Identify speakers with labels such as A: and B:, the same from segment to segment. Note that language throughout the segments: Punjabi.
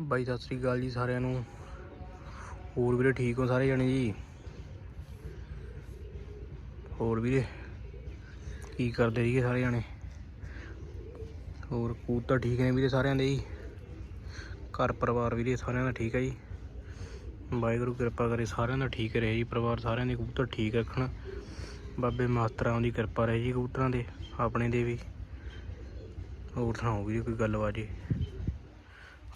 A: ਬਾਈ, ਸਤਿ ਸ੍ਰੀ ਅਕਾਲ ਜੀ ਸਾਰਿਆਂ ਨੂੰ। ਹੋਰ ਵੀਰੇ ਠੀਕ ਹੋ ਸਾਰੇ ਜਣੇ ਜੀ? ਹੋਰ ਵੀਰੇ, ਕੀ ਕਰਦੇ ਸੀਗੇ ਸਾਰੇ ਜਣੇ? ਹੋਰ ਕਬੂਤਰ ਠੀਕ ਨੇ ਵੀਰੇ ਸਾਰਿਆਂ ਦੇ ਜੀ। ਘਰ ਪਰਿਵਾਰ ਵੀਰੇ ਸਾਰਿਆਂ ਦਾ ਠੀਕ ਹੈ ਜੀ। ਵਾਹਿਗੁਰੂ ਕਿਰਪਾ ਕਰੇ ਸਾਰਿਆਂ ਦਾ ਠੀਕ ਰਹੇ ਜੀ, ਪਰਿਵਾਰ ਸਾਰਿਆਂ ਦੇ ਕਬੂਤਰ ਠੀਕ ਰੱਖਣ। ਬਾਬੇ ਮਾਸਟਰਾਂ ਦੀ ਕਿਰਪਾ ਰਹੇ ਜੀ ਕਬੂਤਰਾਂ ਦੇ ਆਪਣੇ ਦੇ ਵੀ। ਹੋਰ ਸੁਣਾਓ ਵੀਰੇ ਕੋਈ ਗੱਲਬਾਤ ਜੀ?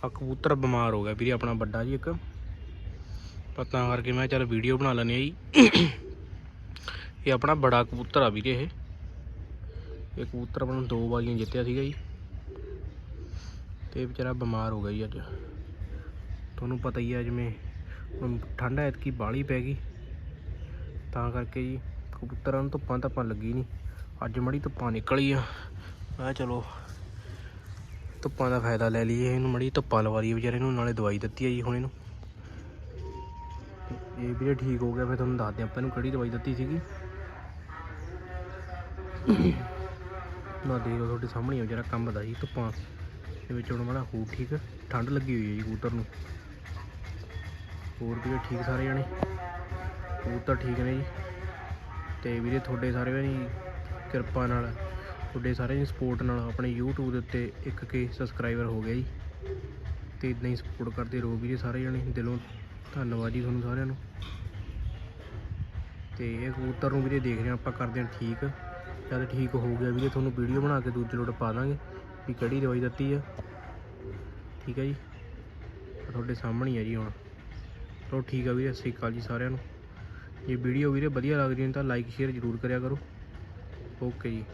A: ਆ ਕਬੂਤਰ ਬਿਮਾਰ ਹੋ ਗਿਆ ਵੀਰੇ, ਆਪਣਾ ਵੱਡਾ ਜੀ ਇੱਕ। ਪਤਾ ਕਰਕੇ ਮੈਂ ਚੱਲ ਵੀਡੀਓ ਬਣਾ ਲੈਂਦੇ ਆ ਜੀ। ਇਹ ਆਪਣਾ ਬੜਾ ਕਬੂਤਰ ਆ ਵੀਰੇ ਇਹ। ਇਹ ਕਬੂਤਰ ਆਪਣਾ ਦੋ ਵਾਲੀਆਂ ਜਿੱਤਿਆ ਸੀਗਾ ਜੀ। ਤੇ ਵਿਚਾਰਾ ਬਿਮਾਰ ਹੋ ਗਿਆ ਜੀ ਅੱਜ। ਤੁਹਾਨੂੰ ਪਤਾ ਹੀ ਆ ਜਿਵੇਂ ਹੁਣ ਠੰਡ ਐਤਕੀ ਬਾਲੀ ਪੈ ਗਈ। ਤਾਂ ਕਰਕੇ ਜੀ ਕਬੂਤਰਾਂ ਨੂੰ ਧੁੱਪਾਂ ਧੱਪਾਂ ਲੱਗੀ ਨਹੀਂ। ਅੱਜ ਮੜੀ ਧੁੱਪਾਂ ਨਿਕਲੀ ਆ ਮੈਂ ਕਿਹਾ ਚਲੋ ਧੁੱਪਾਂ ਦਾ ਫਾਇਦਾ ਲੈ ਲਈਏ ਇਹਨੂੰ ਮੜੀ ਧੁੱਪਾਂ ਲਵਾ ਲਈਏ ਵਿਚਾਰੇ ਨੂੰ, ਨਾਲੇ ਦਵਾਈ ਦਿੱਤੀ ਹੈ ਜੀ ਹੁਣ ਇਹਨੂੰ ਇਹ ਵੀਰੇ ਠੀਕ ਹੋ ਗਿਆ ਫਿਰ ਤੁਹਾਨੂੰ ਦੱਸਦੇ ਆਪਾਂ ਇਹਨੂੰ ਕਿਹੜੀ ਦਵਾਈ ਦਿੱਤੀ ਸੀਗੀ। ਨਾ ਦੇਖੋ ਤੁਹਾਡੇ ਸਾਹਮਣੇ ਆ ਜਿਹੜਾ ਕੰਮ ਦਾ ਜੀ ਧੁੱਪਾਂ ਦੇ ਵਿੱਚ ਹੁਣ ਮਾੜਾ ਹੋ ਠੀਕ, ਠੰਡ ਲੱਗੀ ਹੋਈ ਹੈ ਜੀ ਕਬੂਤਰ ਨੂੰ। ਹੋਰ ਵੀਰੇ ਠੀਕ ਸਾਰੇ ਜਾਣੇ? ਕਬੂਤਰ ਠੀਕ ਨੇ ਜੀ। ਤੇ ਵੀਰੇ ਤੁਹਾਡੇ ਸਾਰੇ ਦੀ ਕਿਰਪਾ ਨਾਲ ਤੁਹਾਡੇ ਸਾਰਿਆਂ ਦੀ ਸਪੋਰਟ ਨਾਲ ਆਪਣੇ YouTube ਦੇ ਉੱਤੇ 1k ਸਬਸਕ੍ਰਾਈਬਰ ਹੋ ਗਿਆ ਜੀ। ਤੇ ਇਦਾਂ ਹੀ ਸਪੋਰਟ ਕਰਦੇ ਰਹੋਗੇ ਜੀ ਸਾਰੇ ਜਣੇ। ਦਿਲੋਂ ਧੰਨਵਾਦ ਜੀ ਤੁਹਾਨੂੰ ਸਾਰਿਆਂ ਨੂੰ। ਤੇ ਇਹ ਕਬੂਤਰ ਨੂੰ ਵੀਰੇ ਦੇਖ ਰਹੇ ਹਾਂ ਆਪਾਂ ਕਰਦੇ ਹਾਂ ਠੀਕ। ਜਦ ਠੀਕ ਹੋ ਗਿਆ ਵੀਰੇ ਤੁਹਾਨੂੰ ਵੀਡੀਓ ਬਣਾ ਕੇ ਦੂਜੇ ਲੋਟ ਪਾ ਦਾਂਗੇ ਵੀ ਕਿਹੜੀ ਦਵਾਈ ਦਿੱਤੀ ਆ। ਠੀਕ ਹੈ ਜੀ? ਤੁਹਾਡੇ ਸਾਹਮਣੇ ਆ ਜੀ ਹੁਣ। ਚਲੋ ਠੀਕ ਆ ਵੀਰੇ, ਸਤਿ ਸ਼੍ਰੀ ਅਕਾਲ ਜੀ ਸਾਰਿਆਂ ਨੂੰ। ਜੇ ਵੀਡੀਓ ਵੀਰੇ ਵਧੀਆ ਲੱਗਦੀ ਹੈ ਤਾਂ ਲਾਈਕ ਸ਼ੇਅਰ ਜ਼ਰੂਰ ਕਰਿਆ ਕਰੋ। ਓਕੇ ਜੀ।